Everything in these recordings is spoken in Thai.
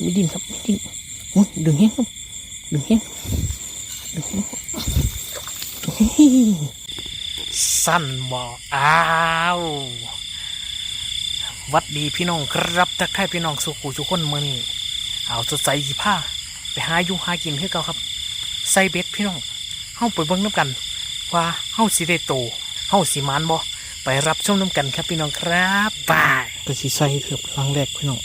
ไม่ดิ้นครับไม่ดิ้นอุ้ยดึงแห้งครับดึงแห้งดึงแห้งเฮ้ยสั้นบ่อ้าวหวัดดีพี่น้องครับทักทายพี่น้องสุขุทุกคนมื่อนี้เอาสดใสยี่ผ้า ไปหาอยู่หากินให้เก่าครับใส่เบ็ดพี่น้องเฮาไปเบิ่งน้ำกัน ว่าเฮาสิได้โตเฮาสิมานบ่ไปรับชมน้ำกันครับพี่น้องครับไปก็สิใส่เถือบครั้งแรกพี่น้อง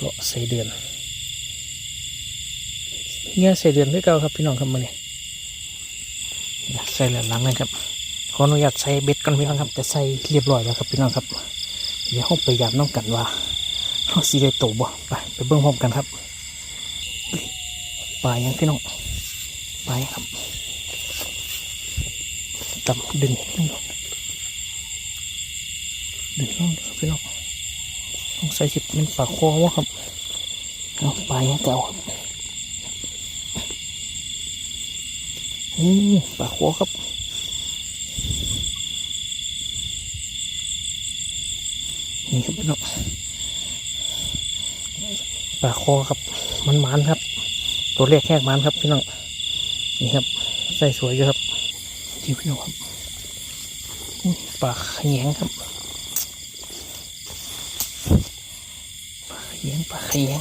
ก็ใส่เดือนเนี่ยใส่เดือนด้วยเก่าครับพี่น้องครับมาเนี่ยใส่แล้วหลังนะครับขออนุญาตใส่เบ็ดก่อนพี่น้องครับแต่ใส่เรียบร้อยแล้วครับพี่น้องครับเดี๋ยวเฮาไปยามน้ำกันว่าเฮาสิได้โตบ่ไปไปเบิ่งพร้อมกันครับปลายังพี่น้องปลายครับตับดึงพี่น้องดึงน้องครับพี่น้อง ใส่สิบเป็นปลาคอวะครับเอาปลายังเก่าครับอืมปลาคอครับนี่ครับพี่น้องปลาคอครับ มันมันครับ ตัวเลขแค่มันครับพี่น้องนี่ครับใส่สวยอยู่ครับที่พี่น้องครับอุ๊ยปลาขยงครับ ปลาขยงปลาขยง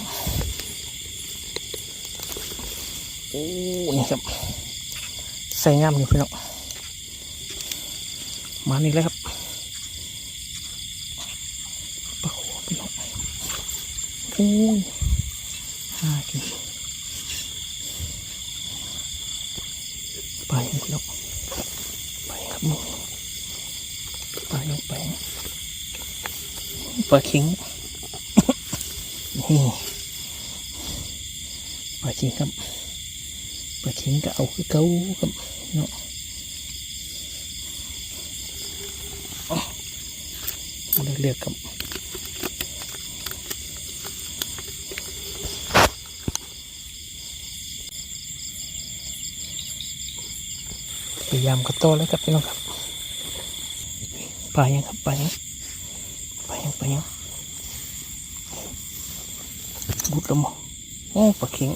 โอ้นี่ครับใส่งามอยู่พี่น้องมานี่แล้วครับปลาโขพี่น้องโอ้ยห้ากินไปครับพี่น้องไปครับมึงไปยังไปปลาคิง นี่ปลาคิงครับปลาคิงก็เอาคือเก้าครับเนาะเอเลือกครับพยายามกระโตแล้วครับพี่น้องครับปลายังครับปลายังปลายังปลายังุดแล้วมั้งโอ้ปลาเข็ง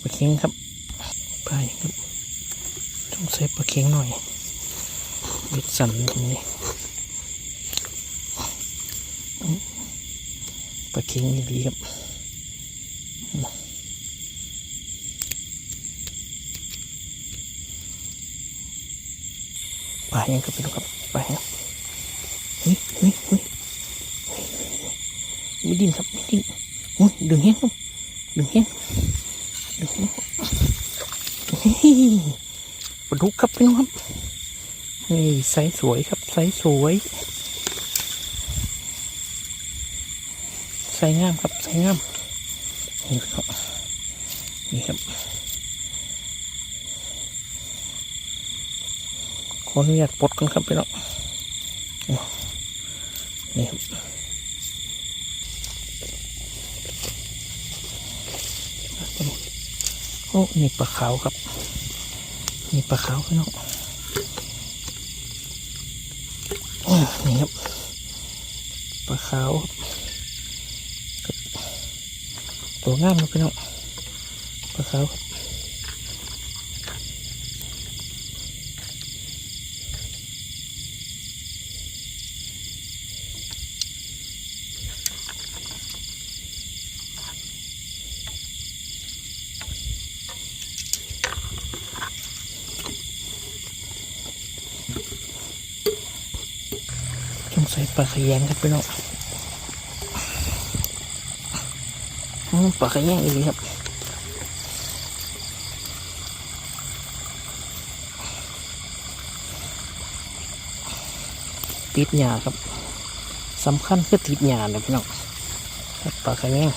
ปลาเข็งครับไปครับต้องใส่ปลาเข็งหน่อยเบ็ดสั่นตรงนี้ปลาเข็งดีครับไปยังกับพี่น้องครับไปลายังเฮ้ยเฮ้ยเฮ้ย ไม่ดิ้นครับไม่ดิ้นอุ้ยดึงแห้งครับดึงแห้งดึงแห้งเฮ้ยปลาดุกครับพี่น้องครับนี่ไซส์สวยครับไซส์สวยไซส์งามครับไซส์งามนี่ครับนี่ครับขออนุญาตปลดกันครับพี่น้องนี่ครับ โอ้นี่ปลาขาวครับ นี่ปลาขาวพี่น้องอ้นี่ครับปลาขาวครับตัวงามเลยพี่น้องปลาขาวครับ สงสัยปลาขยงครับพี่น้องอืมปลาขยงอีกครับติดหญ้าครับสำคัญคือติดหญ้านะพี่น้องปลาขยง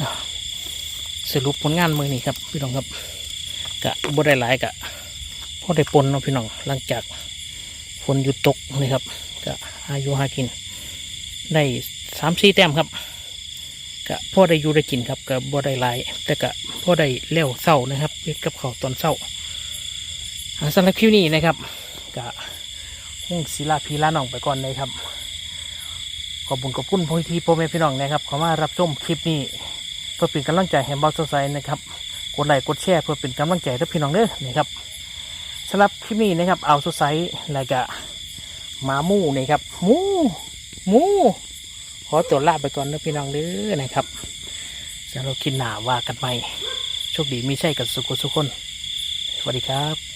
อะสรุปผลงานมือนี้ครับพี่น้องครับกะบ่ได้หลายกะพอได้ปนเนาะพี่น้องหลังจาก ฝนหยุดตกนี่ครับก็อายุหากิน ได้สามสี่แต้มครับก็พ่อได้อยู่ได้กินครับก็บ่ได้หลาย แต่ก็พ่อได้เลี้ยวเศร้านะครับเฮ็ดกับเขาตอนเศร้าอ่าสำหรับคลิปนี้นะครับก็คงศิลาพีลาน้องไปก่อนเลยครับขอบคุณขอบคุณพ่อที่พ่อแม่พี่น้องนะครับขอมารับชมคลิปนี้เพื่อเป็นกำลังใจให้บอสไซนะครับกดไลค์กดแชร์เพื่อเป็นกำลังใจให้พี่น้องเด้อนะครับ สำหรับคลิปนี้นะครับ เอาสุไซส์แล้วกะหมามู่นะครับมูมูขอตัวลาไปก่อนนะพี่น้องเด้อนะครับจะเราคิดหนาว่ากันไหมโชคดีไม่ใช่กับสุขสุขคน สวัสดีครับ